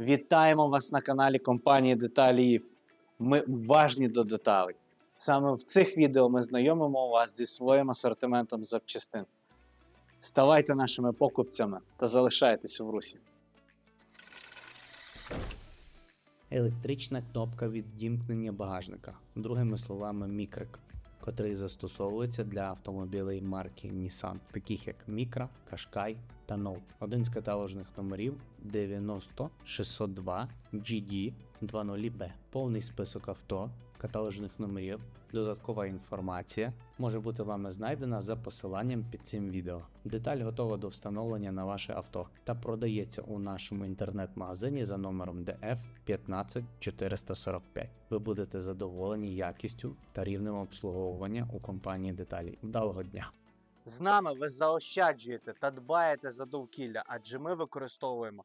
Вітаємо вас на каналі компанії Деталі. Ми уважні до деталей. Саме в цих відео ми знайомимо вас зі своїм асортиментом запчастин. Ставайте нашими покупцями та залишайтесь в русі. Електрична кнопка відімкнення багажника, другими словами, мікрик, котрий застосовується для автомобілей марки Nissan, таких як Micra, Qashqai та Note. Один з каталожних номерів 90602 GD 20B. Повний список авто, каталожних номерів, додаткова інформація може бути вами знайдена за посиланням під цим відео. Деталь готова до встановлення на ваше авто та продається у нашому інтернет-магазині за номером DF 15445. Ви будете задоволені якістю та рівнем обслуговування у компанії деталі. Вдалого дня! З нами ви заощаджуєте та дбаєте за довкілля, адже ми використовуємо